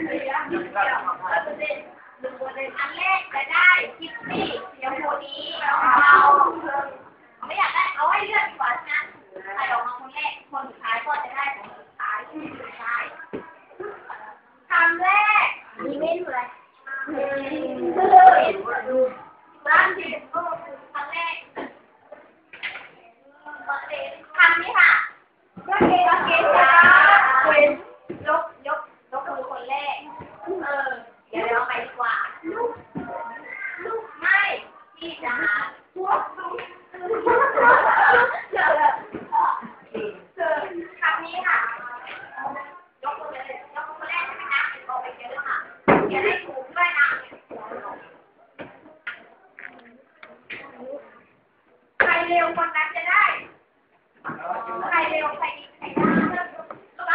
よし! เร็วใดีใครช้าเริ่มดู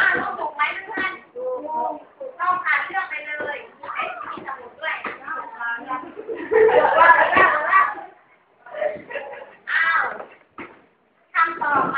านต้องถูกไหมเพื่อนต้องค่เลือกไปเลยไอ้ที่มีสด้วยว่อาวำต่อไป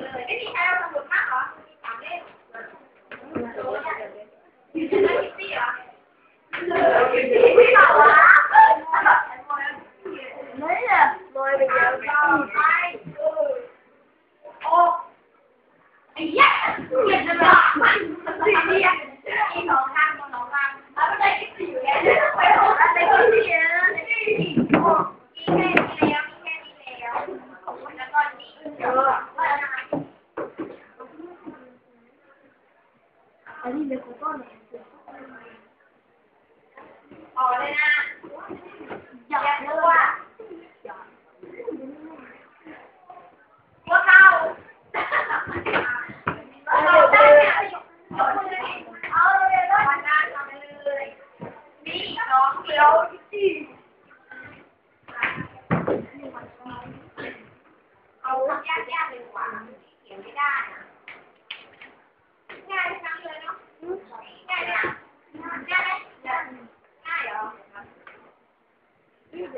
Lấy à, rồi bây giờ sao? อยากรู้ว่าพวกเราเราได้เนี่ยเอาเลยเอาเลยวันนั้นเอาเลยนี่น้องเดียวที่เอายากยากเลยกว่าเขียนไม่ได้ง่ายทั้งเลยเนาะ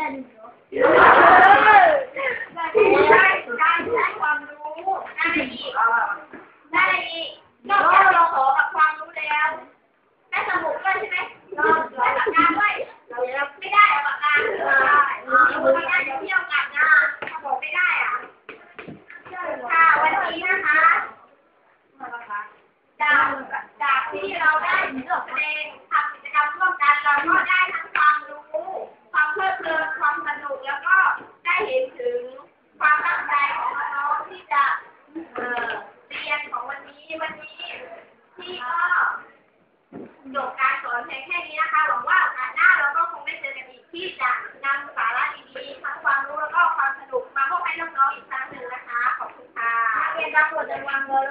นี่ยได้ได้ได้ความรู้ได้อีกได้อีกนอกจากเราขอกับความรู้แล้วได้สมุดด้วยใช่ไหมได้ปากกาด้วยไม่ได้อาปากกาไม่ได้เดี๋ยวเที่ยวกลับนะถ้าบอกไม่ได้อะค่ะวันนี้นะคะจากจากที่เราได้แสดงทำกิจกรร นของวันนี้วันนี้ที่ก็จบการสอนเพียงแค่นี้นะคะ หวังว่าโอกาสหน้าเราก็คงได้เจอกันอีกที่จะนำสาระดีๆทั้งความรู้แล้วก็ความสนุกมาพบให้น้องๆอีกครั้งหนึ่งนะคะ ขอบคุณค่ะเรียนรับบทในวังเงิน